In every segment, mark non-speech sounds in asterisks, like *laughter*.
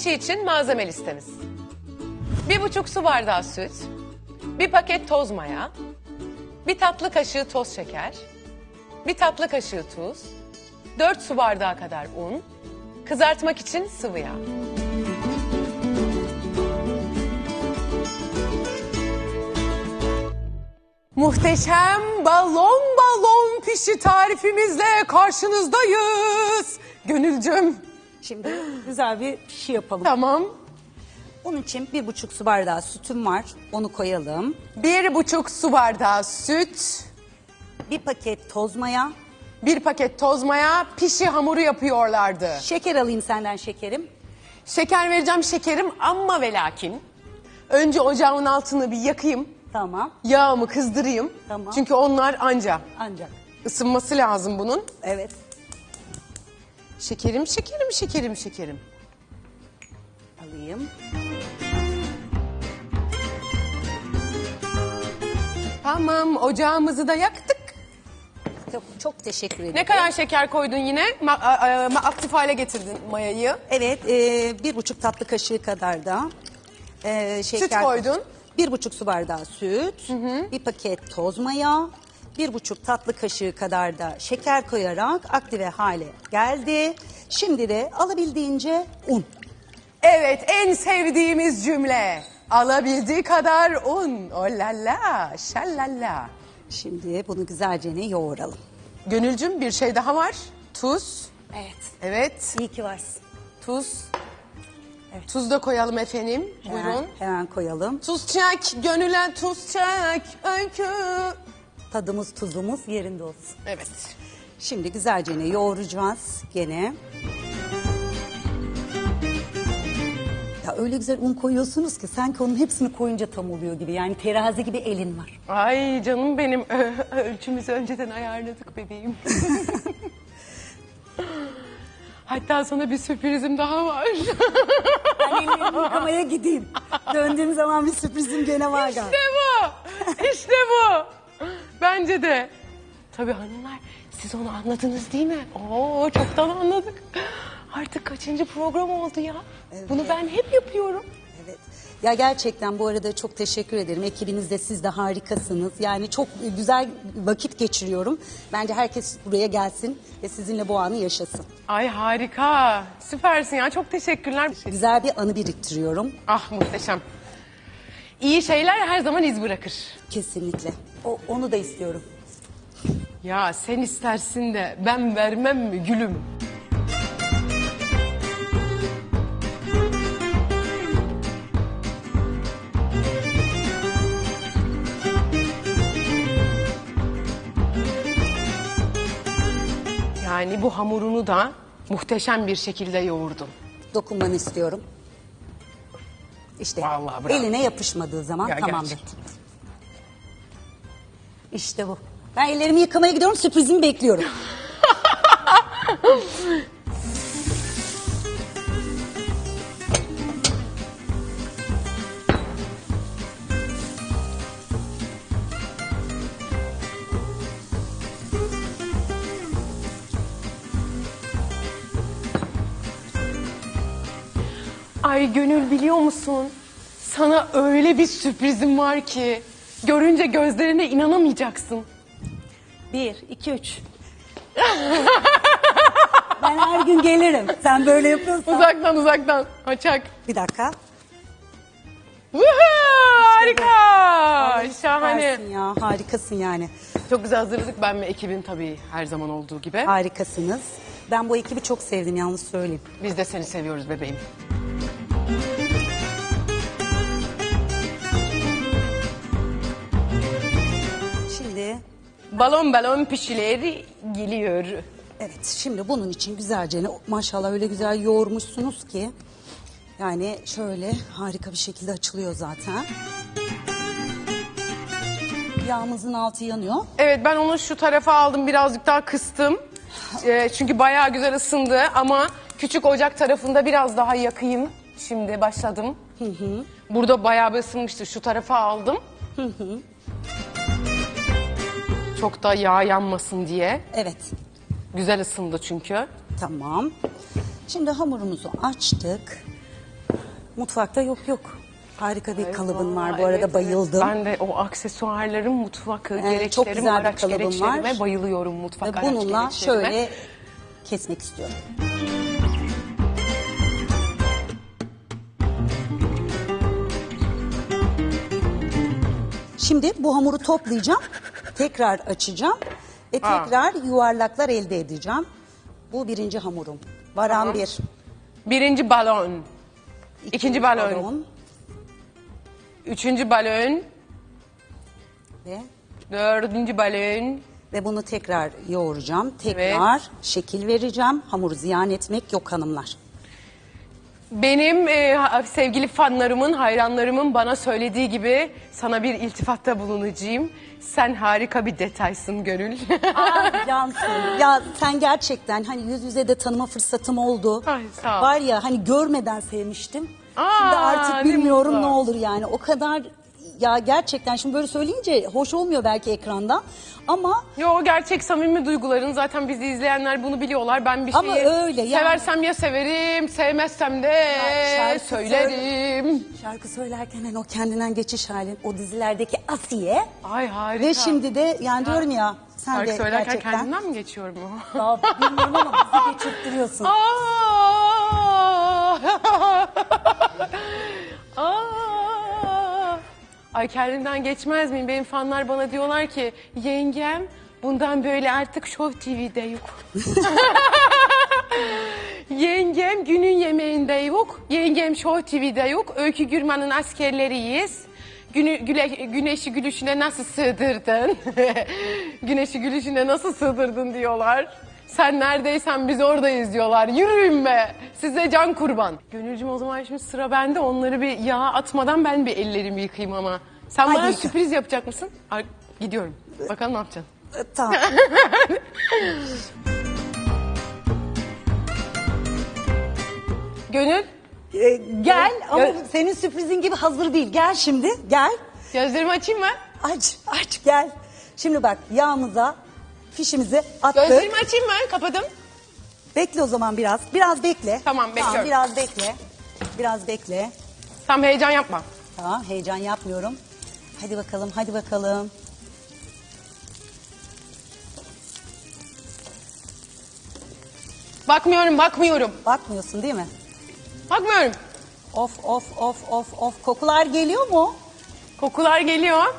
Pişi için malzeme listemiz. Bir buçuk su bardağı süt, bir paket toz maya, bir tatlı kaşığı toz şeker, bir tatlı kaşığı tuz, 4 su bardağı kadar un, kızartmak için sıvı yağ. Muhteşem balon balon pişi tarifimizle karşınızdayız. Gönülcüm. Şimdi güzel bir şey yapalım. Tamam. Onun için bir buçuk su bardağı sütüm var. Onu koyalım. Bir buçuk su bardağı süt, Bir paket toz maya. bir paket toz maya pişi hamuru yapıyorlardı. Şeker alayım senden şekerim. Şeker vereceğim şekerim ama ve lakin. Önce ocağın altını bir yakayım. Tamam. Yağımı kızdırayım. Tamam. Çünkü onlar anca Ancak. ısınması lazım bunun. Evet. Şekerim, şekerim, şekerim, şekerim. Alayım. Tamam, ocağımızı da yaktık. Çok, çok teşekkür ederim. Ne kadar şeker koydun yine? Ma- a- a- aktif hale getirdin mayayı. Evet, e, bir buçuk tatlı kaşığı kadar da e, şeker. koydun. Bir buçuk su bardağı süt, bir paket toz maya, bir buçuk tatlı kaşığı kadar da şeker koyarak aktive hale geldi. Şimdi de alabildiğince un. Evet, en sevdiğimiz cümle. Alabildiği kadar un. O la la, şallalla. Şimdi bunu güzelce ne yoğuralım. Gönülcüm bir şey daha var. Tuz. Evet. Evet, İyi ki varsın. tuz. Tuz da koyalım efendim. Hemen, Buyurun. hemen koyalım. Tuz çek, gönüle tuz çek. Öykü. Tadımız tuzumuz yerinde olsun. Evet. Şimdi güzelce ne yoğuracağız gene. Ya öyle güzel un koyuyorsunuz ki sanki onun hepsini koyunca tam oluyor gibi. Yani terazi gibi elin var. Ay canım benim *laughs* ölçümüzü önceden ayarladık bebeğim. *laughs* Hatta sana bir sürprizim daha var. Ben ellerimi yıkamaya gideyim. Döndüğüm zaman bir sürprizim gene var galiba. İşte bu. İşte bu. Bence de. Tabii hanımlar siz onu anladınız değil mi? Oo çoktan anladık. Artık kaçıncı program oldu ya? Bunu ben hep yapıyorum. Evet. Ya gerçekten bu arada çok teşekkür ederim. Ekibiniz de siz de harikasınız. Yani çok güzel vakit geçiriyorum. Bence herkes buraya gelsin ve sizinle bu anı yaşasın. Ay harika. Süpersin ya. Çok teşekkürler. Güzel bir anı biriktiriyorum. Ah muhteşem. İyi şeyler her zaman iz bırakır. Kesinlikle. O, onu da istiyorum. Ya sen istersin de ben vermem mi gülüm? Yani bu hamurunu da muhteşem bir şekilde yoğurdun. Dokunmanı istiyorum. İşte Vallahi bravo. eline yapışmadığı zaman Ya tamamdır. gerçekten. İşte bu. Ben ellerimi yıkamaya gidiyorum sürprizimi bekliyorum. Ay Gönül biliyor musun? Sana öyle bir sürprizim var ki görünce gözlerine inanamayacaksın. Bir, iki, üç. *laughs* ben her gün gelirim. Sen böyle yapıyorsan. Uzaktan uzaktan. Açak. Bir dakika. Woohoo! Harika. Şahane. Süpersin ya harikasın yani. Çok güzel hazırladık ben ve ekibim tabii her zaman olduğu gibi. Harikasınız. Ben bu ekibi çok sevdim yalnız söyleyeyim. Biz de seni seviyoruz bebeğim. Balon balon pişileri geliyor. evet şimdi bunun için güzelce maşallah öyle güzel yoğurmuşsunuz ki yani şöyle harika bir şekilde açılıyor zaten. Yağımızın altı yanıyor. Evet ben onu şu tarafa aldım birazcık daha kıstım. Ee, çünkü bayağı güzel ısındı ama küçük ocak tarafında biraz daha yakayım. Şimdi başladım. Burada bayağı bir ısınmıştı. Şu tarafa aldım. Çok da yağ yanmasın diye. Evet Güzel ısındı çünkü. tamam. Şimdi hamurumuzu açtık. Mutfakta yok yok. Harika bir kalıbın var bu arada evet, bayıldım. evet. Ben de o aksesuarlarım, mutfak çok gereçlerim, güzel bir araç kalıbım gereçlerime var. bayılıyorum mutfak Ve araç bununla gereçlerime. şöyle kesmek istiyorum. Şimdi bu hamuru toplayacağım. Tekrar açacağım. Ve Aa. tekrar yuvarlaklar elde edeceğim. Bu birinci hamurum. Varan Tamam. bir. Birinci balon, İkinci balon. üçüncü balon, ve dördüncü balon. Ve bunu tekrar yoğuracağım. Tekrar şekil vereceğim. Hamuru ziyan etmek yok hanımlar. Benim e, sevgili fanlarımın, hayranlarımın bana söylediği gibi sana bir iltifatta bulunacağım. Sen harika bir detaysın Gönül. *laughs* Ay Cansın. Ya sen gerçekten hani yüz yüze de tanıma fırsatım oldu. Ay, sağ ol. Var ya hani görmeden sevmiştim. Aa, şimdi artık bilmiyorum ne olur yani. O kadar ya gerçekten şimdi böyle söyleyince hoş olmuyor belki ekranda. Ama Yo gerçek samimi duyguların zaten bizi izleyenler bunu biliyorlar. Ben bir Ama şeyi öyle yani. seversem ya severim, sevmezsem de şarkı söylerim. şarkı söylerken hani o kendinden geçiş halin, o dizilerdeki Asiye Ay harika. ve şimdi de yani diyorum ya sen Şarkı de söylerken gerçekten kendimden mi geçiyorum? Ya bilmiyorum ama bizi geçirttiriyorsun. Aa! *laughs* Aa! Ay kendimden geçmez miyim? Benim fanlar bana diyorlar ki yengem bundan böyle artık Show TV'de yok. *laughs* yengem günün yemeğinde yok. Yengem Show TV'de yok. Öykü Gürman'ın askerleriyiz. Günü, güle, güneşi gülüşüne nasıl sığdırdın? *laughs* güneşi gülüşüne nasıl sığdırdın diyorlar. Sen neredeysen biz oradayız diyorlar. Yürüyün be. Size can kurban. Gönülcüm o zaman şimdi sıra bende. Onları bir yağ atmadan ben bir ellerimi yıkayayım ama. Sen Hadi bana yıka. sürpriz yapacak mısın? Ay, gidiyorum. Bakalım ne yapacaksın? Ee, Tamam. *laughs* Gönül Ee, gel ama Gel. senin sürprizin gibi hazır değil. Gel şimdi gel. gözlerimi açayım mı? Aç aç gel. Şimdi bak yağımıza fişimizi attık. Gözlerimi açayım mı? Kapadım. Bekle o zaman biraz. Biraz bekle. Tamam, bekliyorum. biraz bekle. Biraz bekle. Tam heyecan yapma. Tamam heyecan yapmıyorum. Hadi bakalım hadi bakalım. Bakmıyorum, bakmıyorum. Bakmıyorsun değil mi? Bakmıyorum. Of of of of of kokular geliyor mu? Kokular geliyor.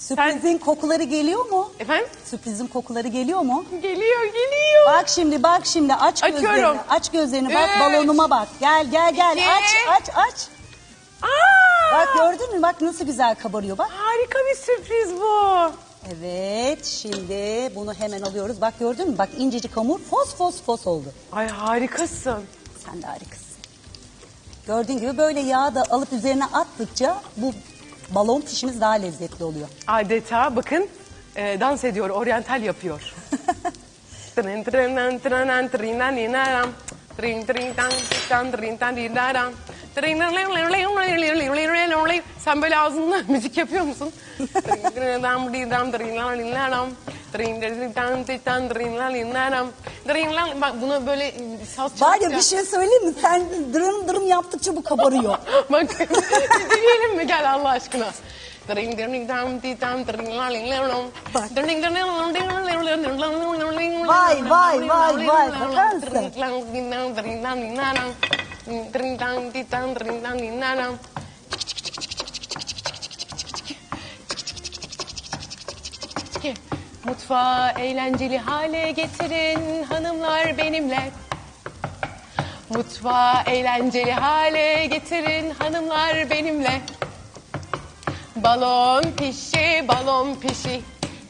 Sürprizin kokuları geliyor mu? Efendim? Sürprizin kokuları geliyor mu? Geliyor, geliyor. Bak şimdi bak şimdi aç Açıyorum. gözlerini. Aç gözlerini bak Üç. balonuma bak. Gel gel gel İki. aç aç aç. Aa! Bak gördün mü bak nasıl güzel kabarıyor bak. Harika bir sürpriz bu. Evet şimdi bunu hemen alıyoruz. Bak gördün mü bak incecik hamur fos fos fos oldu. Ay harikasın. Sen de harikasın. Gördüğün gibi böyle yağı da alıp üzerine attıkça bu balon pişimiz daha lezzetli oluyor. Adeta bakın e, dans ediyor, oryantal yapıyor. Trin trin nan trin nan trin nan ni naram. Trin trin tan tan trin sen böyle ağzında *laughs* müzik yapıyor musun? Bak buna böyle saz Var ya bir şey söyleyeyim mi? Sen dırım dırım yaptıkça bu kabarıyor. *laughs* Bak dinleyelim mi? Gel Allah aşkına. Vay vay vay vay. Bakar mısın? Mutfağı eğlenceli hale getirin hanımlar benimle. Mutfağı eğlenceli hale getirin hanımlar benimle. Balon pişi, balon pişi.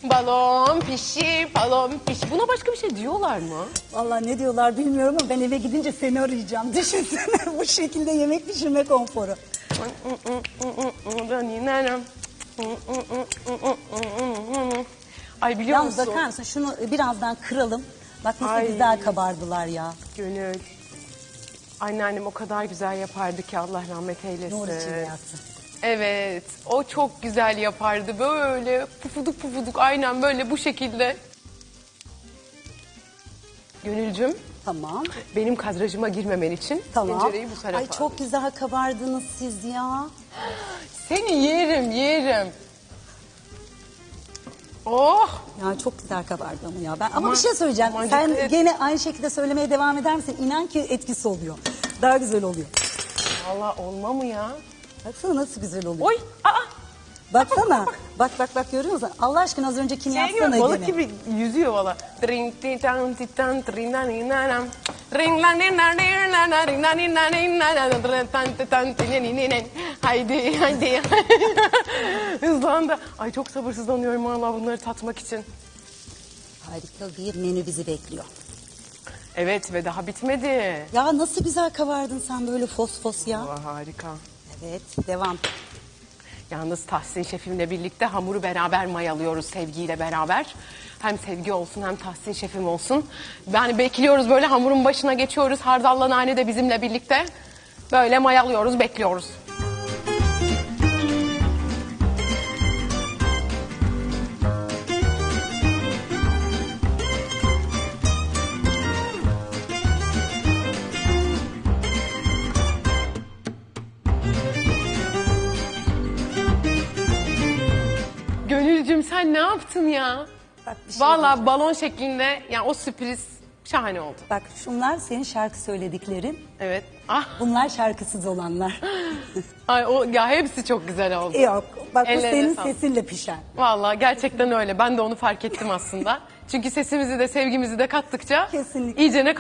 Balon pişi, balon pişi. Buna başka bir şey diyorlar mı? Vallahi ne diyorlar bilmiyorum ama ben eve gidince seni arayacağım. *laughs* Düşünsene bu şekilde yemek pişirme konforu. Ay biliyor Yalnız musun? bakar mısın şunu birazdan kıralım. Bak nasıl Ay. güzel kabardılar ya. Gönül. Anneannem o kadar güzel yapardı ki Allah rahmet eylesin. Nur içinde yatsın. Evet, o çok güzel yapardı böyle pufuduk pufuduk aynen böyle bu şekilde. Gönülcüm Tamam. benim kadrajıma girmemen için Tamam. tencereyi bu tarafa Ay çok güzel kabardınız siz ya. Seni yerim yerim. Oh Ya çok güzel kabardı ama ya. Ben ama, Ama- bir şey söyleyeceğim. ama Sen dikkat et. gene aynı şekilde söylemeye devam eder misin? İnan ki etkisi oluyor. Daha güzel oluyor. valla olma mı ya? Baksana nasıl güzel oluyor. Oy aa Baksana. bak bak bak görüyor musun? Allah aşkına az öncekini şey yapsana gibi balık gibi yüzüyor valla. Ring, dang, ding, dang, ding, dang, ding, dang, dang, dang, dang, dang, dang, ding, ding, ding, ding. Haydi haydi. *laughs* Hızlandı. Ay çok sabırsızlanıyorum valla bunları tatmak için. Harika bir menü bizi bekliyor. Evet ve daha bitmedi. Ya nasıl güzel kabardın sen böyle fos fos ya. Valla harika. Evet devam. Yalnız Tahsin şefimle birlikte hamuru beraber mayalıyoruz sevgiyle beraber. Hem sevgi olsun hem Tahsin şefim olsun. Yani bekliyoruz böyle hamurun başına geçiyoruz. Hardalla nane de bizimle birlikte. Böyle mayalıyoruz, bekliyoruz. Ya? Bak bir şey Vallahi balon şeklinde yani o sürpriz şahane oldu. Bak şunlar senin şarkı söylediklerin. Evet. Ah, Bunlar şarkısız olanlar. *laughs* ay o ya hepsi çok güzel oldu. Yok bak bu Ellerine senin sağlık. sesinle pişen. Vallahi gerçekten öyle. Ben de onu fark ettim aslında. Çünkü sesimizi de sevgimizi de kattıkça Kesinlikle. iyicene